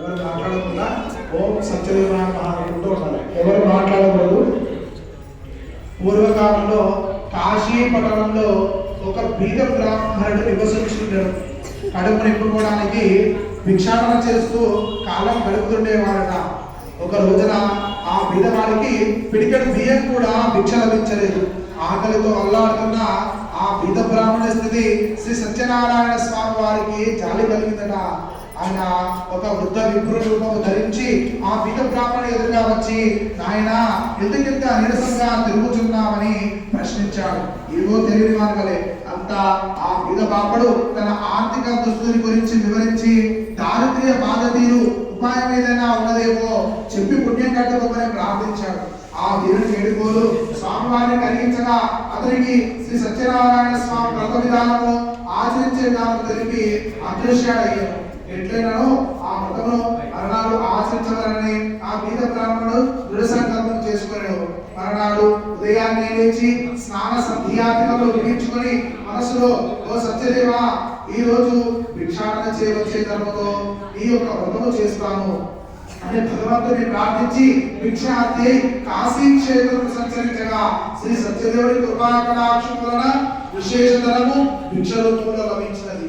ఎవరు మాట్లాడకుండా ఓం సత్యదేవాయ అనుకుంటూ ఉండాలి. ఎవరు మాట్లాడకూడదు? పూర్వకాలంలో కాశీ పట్టణంలో ఒక బీద బ్రాహ్మణుడు నివసించుంటాడు కడుపు నింపుకోవడానికి భిక్షాటన చేస్తూ కాలం గడుపుతుండేవాడట. ఒక రోజున ఆ బీదవాడికి పిడికెడు బియ్యం కూడా భిక్ష లభించలేదు. ఆకలితో అల్లాడుతున్న ఆ బీద బ్రాహ్మణ స్థితి శ్రీ సత్యనారాయణ స్వామి వారికి జాలి కలిగిందట. ఆయన ఒక వృద్ధ విప్రు రూపము ధరించి ఆ పీత బ్రాహ్మణ ఎదురుగా వచ్చి నాయన ఎందుకింత నీరసంగా తిరుగుతున్నామని ప్రశ్నించాడు. ఏవో తెలియని మార్గలే అంతా ఆ పీత బాపడు తన ఆర్థిక దుస్తుని గురించి వివరించి దారిద్ర్య బాధ తీరు ఉపాయం ఏదైనా ఉన్నదేమో చెప్పి పుణ్యం కట్టుకోమని ప్రార్థించాడు. ఆ వీరుని వేడుకోలు స్వామివారిని కలిగించగా అతనికి శ్రీ సత్యనారాయణ స్వామి వ్రత విధానము ఆచరించే విధానం తెలిపి అదృశ్యాడయ్యాడు ఎట్లయినానో ఆ మృతను మరణాలు ఆచరించవాలని ఆ బీద బ్రాహ్మణుడు దృఢ సంకల్పం చేసుకున్నాడు. మరణాలు ఉదయాన్నే లేచి స్నాన సంధ్యాధికములు ముగించుకొని మనసులో ఓ సత్యదేవా ఈ రోజు భిక్షాటన చేయవచ్చే ధర్మతో ఈ యొక్క వ్రతము చేస్తాను. అని భగవంతుని ప్రార్థించి భిక్షార్థి కాశీ క్షేత్రం సంచరించగా శ్రీ సత్యదేవుడి కృపాకటాక్షం వలన విశేష ధనము భిక్ష రూపంలో లభించినది.